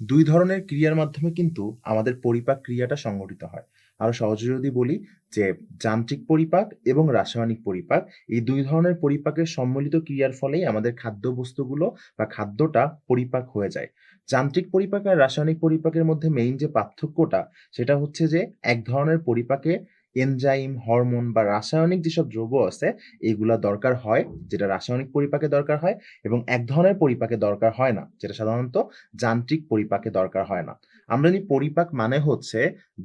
দুই ধরনের ক্রিয়ার মাধ্যমে কিন্তু আমাদের পরিপাক ক্রিয়াটা সংঘটিত হয়। আরও সহজে যদি বলি যে যান্ত্রিক পরিপাক এবং রাসায়নিক পরিপাক, এই দুই ধরনের পরিপাকের সম্মিলিত ক্রিয়ার ফলেই আমাদের খাদ্যবস্তুগুলো বা খাদ্যটা পরিপাক হয়ে যায়। যান্ত্রিক পরিপাক আর রাসায়নিক পরিপাকের মধ্যে মেইন যে পার্থক্যটা, সেটা হচ্ছে যে এক ধরনের পরিপাকে এনজাইম হরমোন বা রাসায়নিক যেসব দ্রব্য আছে, এগুলা দরকার হয়, যেটা রাসায়নিক পরিপাকে দরকার হয় এবং এক ধরনের পরিপাকে দরকার হয় না, যেটা সাধারণত যান্ত্রিক পরিপাকে দরকার হয় না। আমরা জানি পরিপাক মানে হচ্ছে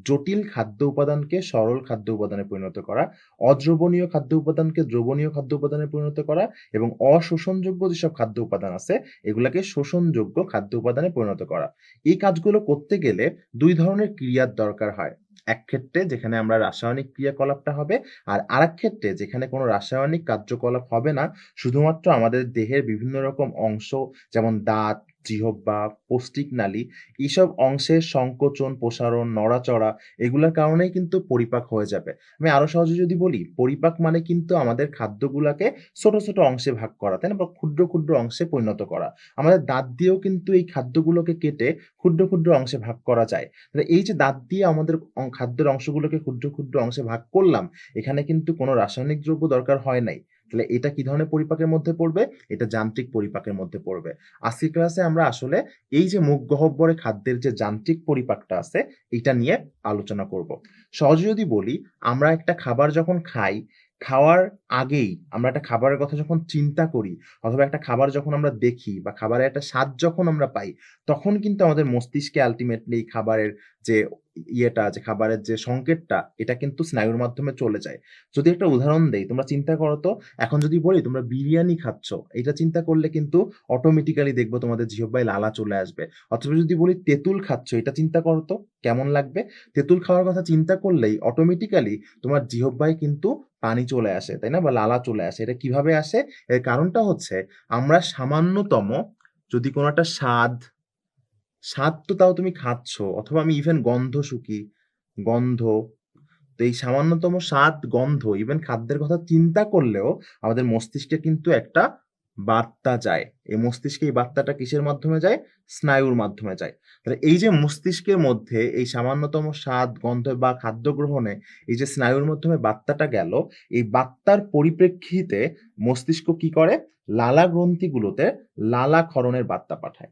জটিল খাদ্য উপাদানকে সরল খাদ্য উপাদানে পরিণত করা, অদ্রবণীয় খাদ্য উপাদানকে দ্রবণীয় খাদ্য উপাদানে পরিণত করা এবং অশোষণযোগ্য যেসব খাদ্য উপাদান আছে, এগুলাকে শোষণযোগ্য খাদ্য উপাদানে পরিণত করা। এই কাজগুলো করতে গেলে দুই ধরনের ক্রিয়ার দরকার হয়। এক ক্ষেত্রে যেখানে আমরা রাসায়নিক ক্রিয়াকলাপটা হবে আর আরেক ক্ষেত্রে যেখানে কোনো রাসায়নিক কার্যকলাপ হবে না, শুধুমাত্র আমাদের দেহের বিভিন্ন রকম অংশ যেমন দাঁত জিহ্বা, পৌষ্টিক নালী এইসব অংশের সংকোচন, প্রসারণ, নড়াচড়া, এগুলোর কারণেই কিন্তু পরিপাক হয়ে যাবে। আমি আরও সহজে যদি বলি, পরিপাক মানে কিন্তু আমাদের খাদ্যগুলাকে ছোট ছোট অংশে ভাগ করা, তাই না? বা ক্ষুদ্র ক্ষুদ্র অংশে পরিণত করা। আমাদের দাঁত দিয়েও কিন্তু এই খাদ্যগুলোকে কেটে ক্ষুদ্র ক্ষুদ্র অংশে ভাগ করা যায়। তাহলে এই যে দাঁত দিয়ে আমাদের খাদ্যের অংশগুলোকে ক্ষুদ্র ক্ষুদ্র অংশে ভাগ করলাম, এখানে কিন্তু কোনো রাসায়নিক দ্রব্য দরকার হয় নাই। তাহলে এটা কি ধরনের পরিপাকের মধ্যে পড়বে? এটা যান্ত্রিক পরিপাকের মধ্যে পড়বে। আজকের ক্লাসে আমরা আসলে এই যে মুখ গহ্বরে খাদ্যের যে যান্ত্রিক পরিপাকটা আছে, এটা নিয়ে আলোচনা করব। সহজে যদি বলি, আমরা একটা খাবার যখন খাই, খাওয়ার আগেই আমরা একটা খাবারের কথা যখন চিন্তা করি, অথবা একটা খাবার যখন আমরা দেখি বা খাবারের একটা স্বাদ যখন আমরা পাই, তখন কিন্তু আমাদের মস্তিষ্কে আলটিমেটলি খাবারের যে ইয়েটা যে খাবারের যে সংকেতটা, এটা কিন্তু স্নায়ুর মাধ্যমে চলে যায়। যদি একটা উদাহরণ দেই, তোমরা চিন্তা করো তো, এখন যদি বলি তোমরা বিরিয়ানি খাচ্ছ এটা চিন্তা করলে কিন্তু অটোমেটিক্যালি দেখব তোমাদের জিহ্বায় লালা চলে আসবে। অথবা যদি বলি তেঁতুল খাচ্ছ, এটা চিন্তা করো তো, কেমন লাগবে? তেঁতুল খাওয়ার কথা চিন্তা করলেই অটোমেটিক্যালি তোমার জিহ্বায় কিন্তু পানি চলে আসে, তাই না? বা লালা চলে আসে। এটা কীভাবে আসে? এর কারণটা হচ্ছে, আমরা সামান্যতম যদি কোনো একটা স্বাদ স্বাদ তো তাও তুমি খাচ্ছ, অথবা আমি ইভেন গন্ধ শুকি, গন্ধ। তো এই সামান্যতম স্বাদ, গন্ধ ইভেন খাদ্যের কথা চিন্তা করলেও আমাদের মস্তিষ্কে কিন্তু একটা বার্তা যায়। এই মস্তিষ্কে এই বার্তাটা কিসের মাধ্যমে যায়? স্নায়ুর মাধ্যমে যায়। তাহলে এই যে মস্তিষ্কের মধ্যে এই সামান্যতম স্বাদ, গন্ধ বা খাদ্য গ্রহণে এই যে স্নায়ুর মাধ্যমে বার্তাটা গেল, এই বার্তার পরিপ্রেক্ষিতে মস্তিষ্ক কি করে? লালা গ্রন্থিগুলোতে লালা ক্ষরণের বার্তা পাঠায়।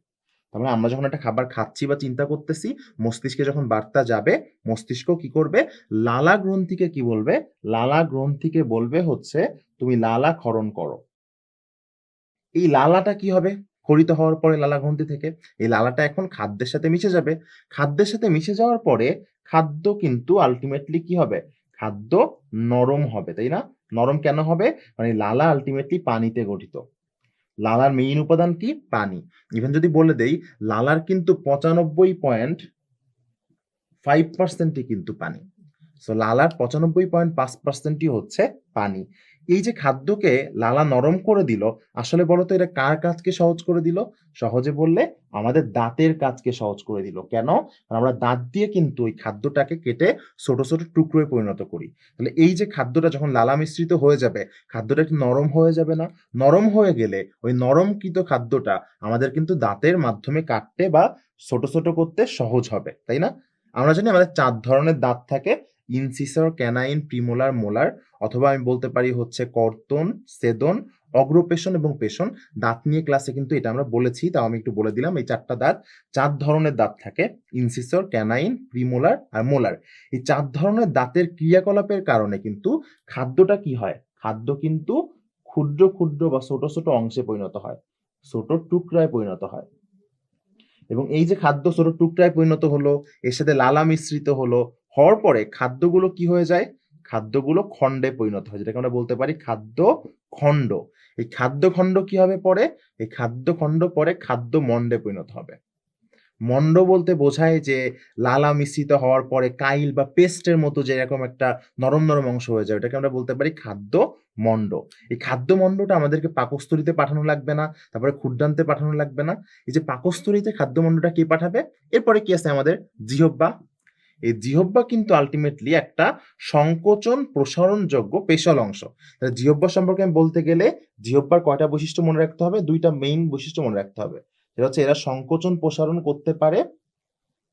তার মানে আমরা যখন একটা খাবার খাচ্ছি বা চিন্তা করতেছি, মস্তিষ্কে যখন বার্তা যাবে, মস্তিষ্ক কি করবে? লালা গ্রন্থিকে কি বলবে? লালা গ্রন্থিকে বলবে হচ্ছে, তুমি লালা ক্ষরণ করো। এই লালাটা কি হবে? ক্ষরিত হওয়ার পরে লালা গ্রন্থি থেকে। এই লালাটা এখন খাদ্যের সাথে মিশে যাবে। খাদ্যের সাথে মিশে যাওয়ার পরে খাদ্য কিন্তু আলটিমেটলি কি হবে? খাদ্য নরম হবে, তাই না? নরম কেন হবে? মানে লালা আলটিমেটলি পানিতে গঠিত। লালার মেইন উপাদান কি? পানি। ইভেন যদি বলে দেই, লালার কিন্তু পঁচানব্বই পয়েন্ট ফাইভ পার্সেন্টই কিন্তু পানি। সো লালার পঁচানব্বই পয়েন্ট পাঁচ পার্সেন্টই হচ্ছে পানি। এই যে খাদ্যকে লালা নরম করে দিল, আসলে বলতো এটা কার কাজকে সহজ করে দিল? সহজে বললে আমাদের দাঁতের কাজকে সহজ করে দিল। কেন? আমরা দাঁত দিয়ে কিন্তু ওই খাদ্যটাকে কেটে ছোট ছোট টুকরোয় পরিণত করি। তাহলে এই যে খাদ্যটা যখন লালা মিশ্রিত হয়ে যাবে, খাদ্যটা একটু নরম হয়ে যাবে না? নরম হয়ে গেলে ওই নরমকৃত খাদ্যটা আমাদের কিন্তু দাঁতের মাধ্যমে কাটতে বা ছোট ছোট করতে সহজ হবে, তাই না? আমরা জানি আমাদের চার ধরনের দাঁত থাকে। ইনসিসর, ক্যানাইন, প্রিমোলার, মোলার অথবা আমি বলতে পারি হচ্ছে কর্তন, সেদন, অগ্রপেশন এবং পেশন। দাঁত নিয়ে ক্লাসে কিন্তু এটা আমরা বলেছি, তাও আমি একটু বলে দিলাম। এই চারটা দাঁত, চার ধরনের দাঁত থাকে, ইনসিসর, ক্যানাইন, প্রিমোলার আর মোলার। এই চার ধরনের দাঁতের ক্রিয়াকলাপের কারণে কিন্তু খাদ্যটা কি হয়? খাদ্য কিন্তু ক্ষুদ্র ক্ষুদ্র বা ছোট ছোট অংশে পরিণত হয়, ছোট টুকরায় পরিণত হয়। এবং এই যে খাদ্য ছোট টুকরায় পরিণত হলো, এর সাথে লালা মিশ্রিত হলো হওয়ার পরে খাদ্যগুলো কি হয়ে যায়? খাদ্যগুলো খণ্ডে পরিণত হয়, যেটাকে আমরা বলতে পারি খাদ্য খণ্ড। এই খাদ্য খণ্ড কি হবে পরে? এই খাদ্য খণ্ড পরে খাদ্য মণ্ডে পরিণত হবে। মণ্ড বলতে বোঝায় যে লালা মিশ্রিত হওয়ার পরে কাইল বা পেস্টের মতো যে এরকম একটা নরম নরম অংশ হয়ে যায়, ওটাকে আমরা বলতে পারি খাদ্য মণ্ড। এই খাদ্য মণ্ডটা আমাদেরকে পাকস্থলিতে পাঠানো লাগবে না, তারপরে ক্ষুদ্রান্তে পাঠানো লাগবে না। এই যে পাকস্থলিতে খাদ্য মণ্ডটা কে পাঠাবে? এরপরে কি আছে আমাদের? জিহব্বা এই জিহব্বা কিন্তু আলটিমেটলি একটা সংকোচন প্রসারণযোগ্য পেশল অংশ। জিহব্বা সম্পর্কে আমি বলতে গেলে জিহব্বার কয়টা বৈশিষ্ট্য মনে রাখতে হবে? দুইটা মেইন বৈশিষ্ট্য মনে রাখতে হবে। সেটা হচ্ছে এরা সংকোচন প্রসারণ করতে পারে,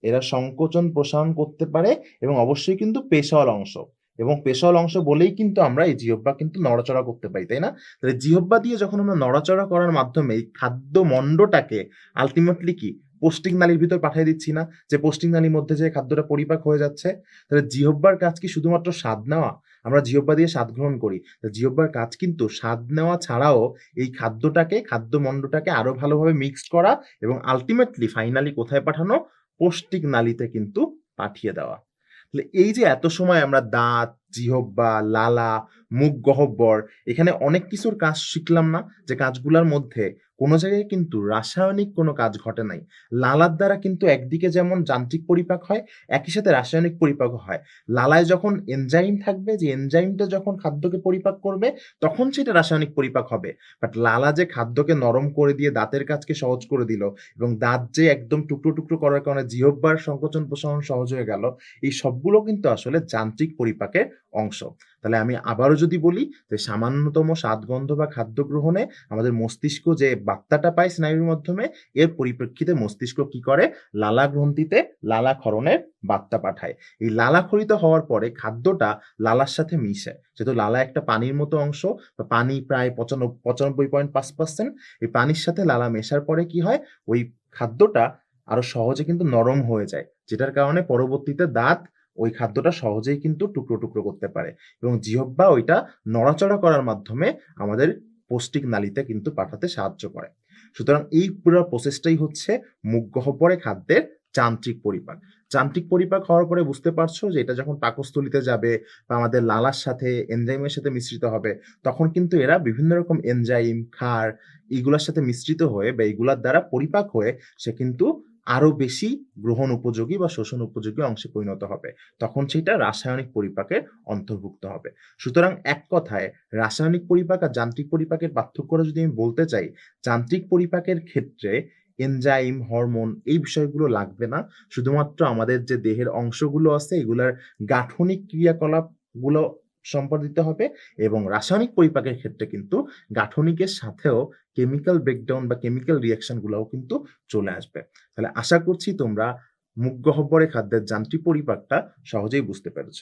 এরা সংকোচন প্রসারণ করতে পারে এবং অবশ্যই কিন্তু পেশাওয়াল অংশ। এবং পেশাওয়াল অংশ বলেই কিন্তু আমরা এই জিহব্বা কিন্তু নড়াচড়া করতে পারি, তাই না? তাহলে জিহ্বা দিয়ে যখন আমরা নড়াচড়া করার মাধ্যমে এই খাদ্য মণ্ডটাকে আলটিমেটলি কি? পোস্টিং নালীর ভিতর পাঠিয়ে দিচ্ছি না, যে পোস্টিং নালীর মধ্যে যে খাদ্যটা পরিপাক হয়ে যাচ্ছে, তাহলে জিহব্বার কাজ কি শুধুমাত্র স্বাদ নেওয়া? আমরা জিহব্বা দিয়ে স্বাদ গ্রহণ করি। জিহব্বার কাজ কিন্তু স্বাদ নেওয়া ছাড়াও এই খাদ্যটাকে খাদ্য মণ্ডটাকে আরও ভালোভাবে মিক্সড করা এবং আলটিমেটলি ফাইনালি কোথায় পাঠানো? পৌষ্টিক নালীতে কিন্তু পাঠিয়ে দেওয়া। তাহলে এই যে এত সময় আমরা দাঁত জিহব্বা লালা মুখ গহব্বর এখানে অনেক কিছুর কাজ শিখলাম না যে কাজগুলোর মধ্যে কোনো জায়গায় কিন্তু রাসায়নিক কোনো কাজ ঘটে নাই। লালার দ্বারা কিন্তু একদিকে যেমন যান্ত্রিক পরিপাক হয়, একই সাথে রাসায়নিক পরিপাক হয়। লালায় যখন এনজাইম থাকবে, যে এনজাইমটা যখন খাদ্যকে পরিপাক করবে, তখন সেটা রাসায়নিক পরিপাক হবে। বাট লালা যে খাদ্যকে নরম করে দিয়ে দাঁতের কাজকে সহজ করে দিল এবং দাঁত যে একদম টুকরো টুকরো করার কারণে জিহব্বার সংকোচন প্রসারণ সহজ হয়ে গেল, এই সবগুলো কিন্তু আসলে যান্ত্রিক পরিপাকের অংশ। তাহলে আমি আবারও যদি বলি যে সামান্যতম স্বাদগন্ধ বা খাদ্য গ্রহণে আমাদের মস্তিষ্ক যে বার্তাটা পায় স্নায়ুর মাধ্যমে, এর পরিপ্রেক্ষিতে মস্তিষ্ক কি করে? লালা গ্রন্থিতে লালা ক্ষরণের বার্তা পাঠায়। এই লালা ক্ষরিত হওয়ার পরে খাদ্যটা লালার সাথে মিশে। যেহেতু লালা একটা পানির মতো অংশ বা পানি প্রায় পঁচানব্বই পঁচানব্বই পয়েন্ট পাঁচ পার্সেন্ট। এই পানির সাথে লালা মেশার পরে কি হয়? ওই খাদ্যটা আরও সহজে কিন্তু নরম হয়ে যায়, যেটার কারণে পরবর্তীতে দাঁত ওই খাদ্যটা সহজেই কিন্তু টুকরো টুকরো করতে পারে এবং জিহব্বা ওইটা নড়াচড়া করার মাধ্যমে আমাদের পৌষ্টিক নালিতে কিন্তু পাঠাতে সাহায্য করে। সুতরাং এই পুরো প্রসেসটাই হচ্ছে মুখ খাদ্যের যান্ত্রিক পরিপাক। যান্ত্রিক পরিপাক হওয়ার পরে বুঝতে পারছ যে এটা যখন পাকস্থলিতে যাবে বা আমাদের লালার সাথে এনজাইমের সাথে মিশ্রিত হবে, তখন কিন্তু এরা বিভিন্ন রকম এনজাইম ক্ষার এগুলোর সাথে মিশ্রিত হয়ে বা এগুলার দ্বারা পরিপাক হয়ে সে কিন্তু আরও বেশি গ্রহণ উপযোগী বা শোষণ উপযোগী অংশে পরিণত হবে। তখন সেটা রাসায়নিক পরিপাকে অন্তর্ভুক্ত হবে। সুতরাং এক কথায়, রাসায়নিক পরিপাক আর যান্ত্রিক পরিপাকের পার্থক্যটা যদি আমি বলতে চাই, যান্ত্রিক পরিপাকের ক্ষেত্রে এনজাইম, হরমোন এই বিষয়গুলো লাগবে না। শুধুমাত্র আমাদের যে দেহের অংশগুলো আছে, এগুলার গাঠনিক ক্রিয়াকলাপগুলো সম্পাদিত হবে এবং রাসায়নিক পরিপাকের ক্ষেত্রে কিন্তু গাঠনিকের সাথেও কেমিক্যাল ব্রেকডাউন বা কেমিক্যাল রিয়াকশন গুলাও কিন্তু চলে আসবে। তাহলে আশা করছি তোমরা মুখ গহ্বরে খাদ্যের যান্ত্রিক পরিপাকটা সহজেই বুঝতে পেরেছ।